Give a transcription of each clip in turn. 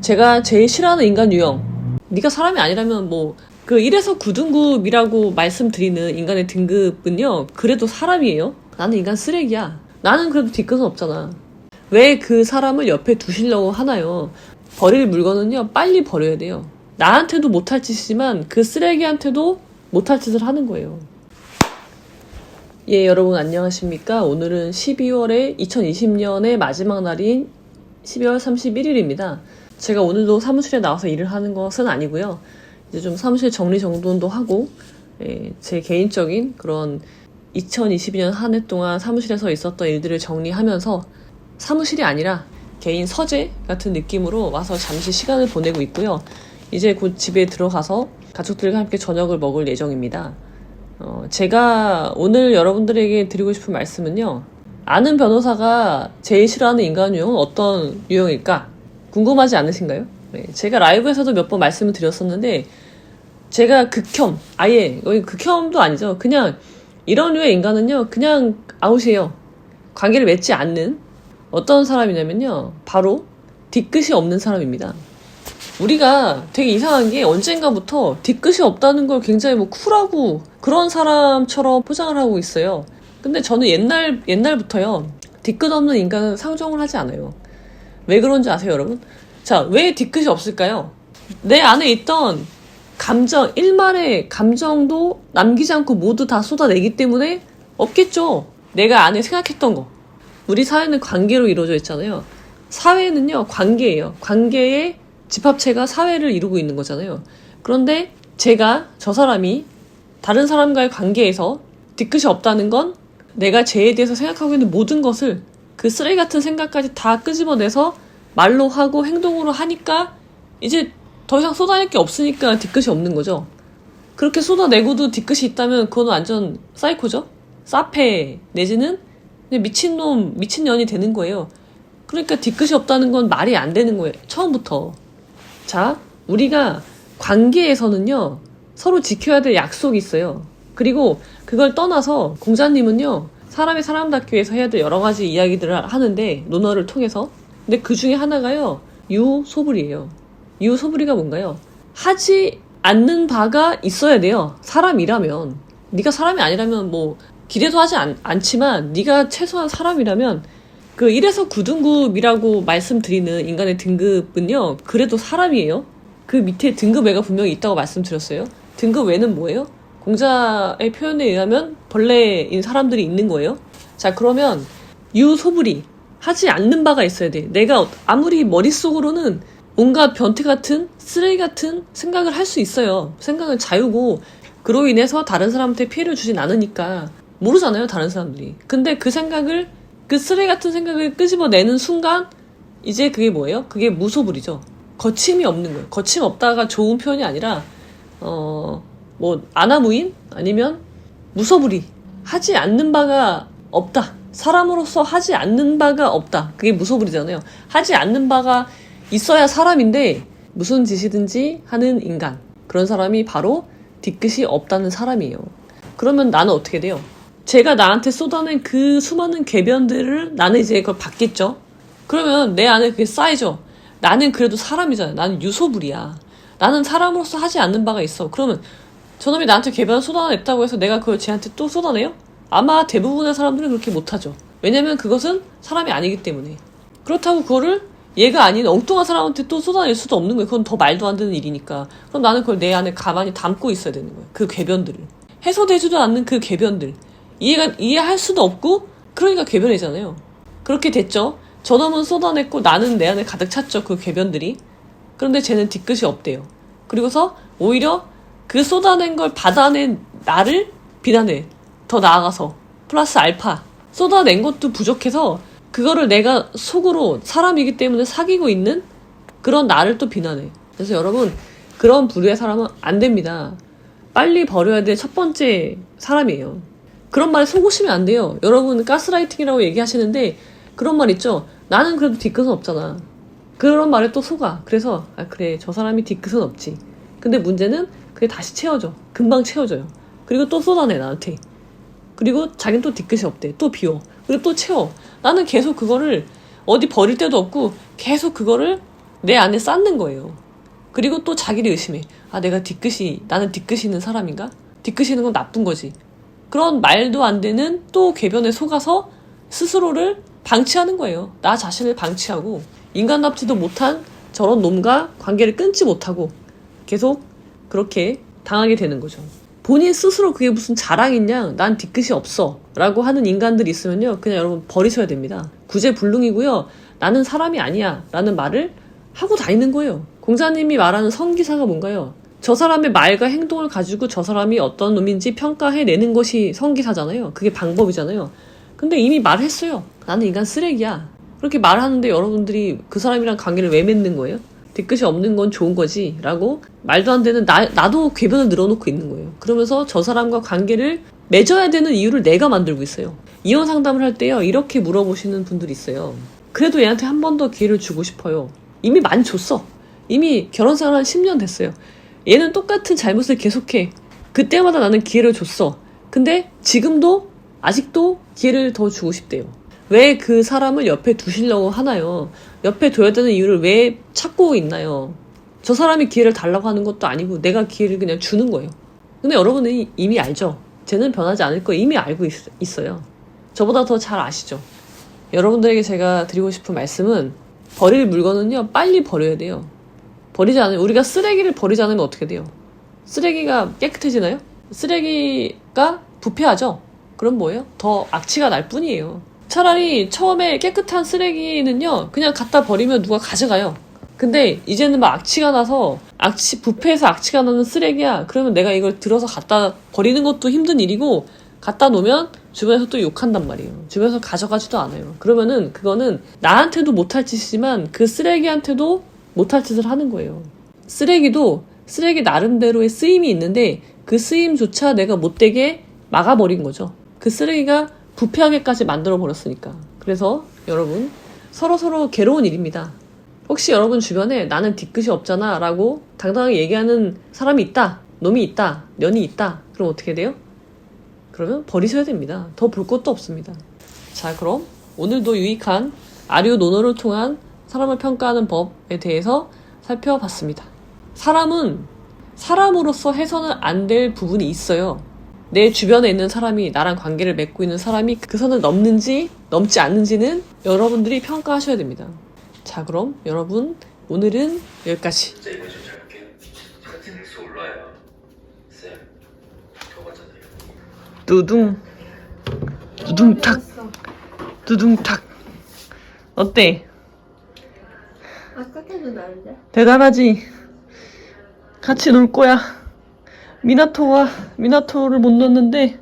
제가 제일 싫어하는 인간 유형. 네가 사람이 아니라면 뭐 그 1에서 9등급이라고 말씀드리는 인간의 등급은요. 그래도 사람이에요. 나는 인간 쓰레기야. 나는 그래도 뒤끝은 없잖아. 왜 그 사람을 옆에 두시려고 하나요? 버릴 물건은요. 빨리 버려야 돼요. 나한테도 못할 짓이지만 그 쓰레기한테도 못할 짓을 하는 거예요. 예, 여러분 안녕하십니까? 오늘은 12월의 2020년의 마지막 날인 12월 31일입니다. 제가 오늘도 사무실에 나와서 일을 하는 것은 아니고요. 이제 좀 사무실 정리 정돈도 하고, 예, 제 개인적인 그런 2022년 한 해 동안 사무실에서 있었던 일들을 정리하면서 사무실이 아니라 개인 서재 같은 느낌으로 와서 잠시 시간을 보내고 있고요. 이제 곧 집에 들어가서 가족들과 함께 저녁을 먹을 예정입니다. 어, 제가 오늘 여러분들에게 드리고 싶은 말씀은요. 아는 변호사가 제일 싫어하는 인간 유형은 어떤 유형일까? 궁금하지 않으신가요? 네, 제가 라이브에서도 몇 번 말씀을 드렸었는데, 제가 극혐, 아예, 극혐도 아니죠. 그냥, 이런 류의 인간은요, 그냥 아웃이에요. 관계를 맺지 않는 어떤 사람이냐면요, 바로 뒤끝이 없는 사람입니다. 우리가 되게 이상한 게 언젠가부터 뒤끝이 없다는 걸 굉장히 뭐 쿨하고 그런 사람처럼 포장을 하고 있어요. 근데 저는 옛날, 옛날부터요, 뒤끝 없는 인간은 상종을 하지 않아요. 왜 그런지 아세요, 여러분? 자, 왜 뒤끝이 없을까요? 내 안에 있던 감정, 일말의 감정도 남기지 않고 모두 다 쏟아내기 때문에 없겠죠. 내가 안에 생각했던 거. 우리 사회는 관계로 이루어져 있잖아요. 사회는요, 관계예요. 관계의 집합체가 사회를 이루고 있는 거잖아요. 그런데 제가, 저 사람이 다른 사람과의 관계에서 뒤끝이 없다는 건 내가 쟤에 대해서 생각하고 있는 모든 것을 그 쓰레기 같은 생각까지 다 끄집어내서 말로 하고 행동으로 하니까 이제 더 이상 쏟아낼 게 없으니까 뒤끝이 없는 거죠. 그렇게 쏟아내고도 뒤끝이 있다면 그건 완전 사이코죠? 사페 내지는 미친놈, 미친년이 되는 거예요. 그러니까 뒤끝이 없다는 건 말이 안 되는 거예요. 처음부터. 자, 우리가 관계에서는요, 서로 지켜야 될 약속이 있어요. 그리고 그걸 떠나서 공자님은요, 사람이 사람답기 위해서 해야 될 여러 가지 이야기들을 하는데, 논어를 통해서. 근데 그 중에 하나가요, 유소불이에요. 유소불이가 뭔가요? 하지 않는 바가 있어야 돼요. 사람이라면. 네가 사람이 아니라면 뭐, 기대도 하지 않, 않지만, 네가 최소한 사람이라면, 그 1에서 9등급이라고 말씀드리는 인간의 등급은요, 그래도 사람이에요. 그 밑에 등급 외가 분명히 있다고 말씀드렸어요. 등급 외는 뭐예요? 공자의 표현에 의하면 벌레인 사람들이 있는 거예요. 자, 그러면 유소불이 하지 않는 바가 있어야 돼. 내가 아무리 머릿속으로는 온갖 변태 같은 쓰레기 같은 생각을 할 수 있어요. 생각은 자유고 그로 인해서 다른 사람한테 피해를 주진 않으니까 모르잖아요, 다른 사람들이. 근데 그 생각을 그 쓰레기 같은 생각을 끄집어내는 순간 이제 그게 뭐예요? 그게 무소불이죠. 거침이 없는 거예요. 거침 없다가 좋은 표현이 아니라 어, 뭐, 아나무인? 아니면 무서불이. 하지 않는 바가 없다. 사람으로서 하지 않는 바가 없다. 그게 무서불이잖아요. 하지 않는 바가 있어야 사람인데, 무슨 짓이든지 하는 인간. 그런 사람이 바로 뒤끝이 없다는 사람이에요. 그러면 나는 어떻게 돼요? 제가 나한테 쏟아낸 그 수많은 궤변들을 나는 이제 그걸 받겠죠? 그러면 내 안에 그게 쌓이죠? 나는 그래도 사람이잖아요. 나는 유소불이야. 나는 사람으로서 하지 않는 바가 있어. 그러면 저놈이 나한테 개변 쏟아냈다고 해서 내가 그걸 쟤한테 또 쏟아내요? 아마 대부분의 사람들은 그렇게 못하죠. 왜냐면 그것은 사람이 아니기 때문에. 그렇다고 그거를 얘가 아닌 엉뚱한 사람한테 또 쏟아낼 수도 없는 거예요. 그건 더 말도 안 되는 일이니까. 그럼 나는 그걸 내 안에 가만히 담고 있어야 되는 거예요. 그 궤변들을. 해소되지도 않는 그 궤변들. 이해가, 이해할 수도 없고, 그러니까 궤변이잖아요. 그렇게 됐죠. 저놈은 쏟아냈고 나는 내 안에 가득 찼죠. 그 궤변들이. 그런데 쟤는 뒤끝이 없대요. 그리고서 오히려 그 쏟아낸 걸 받아낸 나를 비난해. 더 나아가서. 플러스 알파. 쏟아낸 것도 부족해서 그거를 내가 속으로 사람이기 때문에 사귀고 있는 그런 나를 또 비난해. 그래서 여러분, 그런 부류의 사람은 안 됩니다. 빨리 버려야 될 첫 번째 사람이에요. 그런 말에 속으시면 안 돼요. 여러분, 가스라이팅이라고 얘기하시는데, 그런 말 있죠? 나는 그래도 뒤끝은 없잖아. 그런 말에 또 속아. 그래서, 아, 그래. 저 사람이 뒤끝은 없지. 근데 문제는 그게 다시 채워져. 금방 채워져요. 그리고 또 쏟아내, 나한테. 그리고 자기는 또 뒤끝이 없대. 또 비워. 그리고 또 채워. 나는 계속 그거를 어디 버릴 데도 없고 계속 그거를 내 안에 쌓는 거예요. 그리고 또 자기를 의심해. 아, 내가 뒤끝이, 나는 뒤끝이 있는 사람인가? 뒤끝이 있는 건 나쁜 거지. 그런 말도 안 되는 또 궤변에 속아서 스스로를 방치하는 거예요. 나 자신을 방치하고 인간답지도 못한 저런 놈과 관계를 끊지 못하고 계속 그렇게 당하게 되는 거죠. 본인 스스로 그게 무슨 자랑이냐, 난 뒤끝이 없어. 라고 하는 인간들이 있으면요, 그냥 여러분 버리셔야 됩니다. 구제불능이고요, 나는 사람이 아니야. 라는 말을 하고 다니는 거예요. 공자님이 말하는 성기사가 뭔가요? 저 사람의 말과 행동을 가지고 저 사람이 어떤 놈인지 평가해내는 것이 성기사잖아요. 그게 방법이잖아요. 근데 이미 말했어요. 나는 인간 쓰레기야. 그렇게 말하는데 여러분들이 그 사람이랑 관계를 왜 맺는 거예요? 뒤끝이 없는 건 좋은 거지. 라고 말도 안 되는 나, 나도 궤변을 늘어놓고 있는 거예요. 그러면서 저 사람과 관계를 맺어야 되는 이유를 내가 만들고 있어요. 이혼 상담을 할 때요, 이렇게 물어보시는 분들이 있어요. 그래도 얘한테 한 번 더 기회를 주고 싶어요. 이미 많이 줬어. 이미 결혼 생활 한 10년 됐어요. 얘는 똑같은 잘못을 계속해. 그때마다 나는 기회를 줬어. 근데 지금도 아직도 기회를 더 주고 싶대요. 왜 그 사람을 옆에 두시려고 하나요? 옆에 둬야 되는 이유를 왜 찾고 있나요? 저 사람이 기회를 달라고 하는 것도 아니고 내가 기회를 그냥 주는 거예요. 근데 여러분은 이미 알죠? 쟤는 변하지 않을 거 이미 알고 있, 어요 저보다 더 잘 아시죠? 여러분들에게 제가 드리고 싶은 말씀은 버릴 물건은요 빨리 버려야 돼요. 버리지 않으면 우리가 쓰레기를 버리지 않으면 어떻게 돼요? 쓰레기가 깨끗해지나요? 쓰레기가 부패하죠? 그럼 뭐예요? 더 악취가 날 뿐이에요. 차라리 처음에 깨끗한 쓰레기는요, 그냥 갖다 버리면 누가 가져가요. 근데 이제는 막 악취가 나서 악취 부패해서 악취가 나는 쓰레기야. 그러면 내가 이걸 들어서 갖다 버리는 것도 힘든 일이고 갖다 놓으면 주변에서 또 욕한단 말이에요. 주변에서 가져가지도 않아요. 그러면은 그거는 나한테도 못할 짓이지만 그 쓰레기한테도 못할 짓을 하는 거예요. 쓰레기도 쓰레기 나름대로의 쓰임이 있는데 그 쓰임조차 내가 못되게 막아버린 거죠. 그 쓰레기가 부패하게까지 만들어 버렸으니까. 그래서 여러분 서로 서로 괴로운 일입니다. 혹시 여러분 주변에 나는 뒤끝이 없잖아 라고 당당하게 얘기하는 사람이 있다, 놈이 있다, 년이 있다. 그럼 어떻게 돼요? 그러면 버리셔야 됩니다. 더 볼 것도 없습니다. 자, 그럼 오늘도 유익한 아류 논어를 통한 사람을 평가하는 법에 대해서 살펴봤습니다. 사람은 사람으로서 해서는 안 될 부분이 있어요. 내 주변에 있는 사람이 나랑 관계를 맺고 있는 사람이 그 선을 넘는지 넘지 않는지는 여러분들이 평가하셔야 됩니다. 자, 그럼 여러분 오늘은 여기까지. 두둥 두둥탁 두둥탁 어때? 아까 때도 나는데? 대단하지? 같이 놀 거야. 미나토와 미나토를 못 넣었는데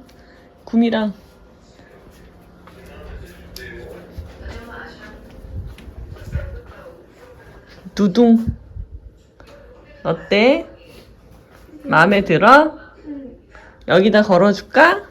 구미랑 두둥 어때? 마음에 들어? 여기다 걸어줄까?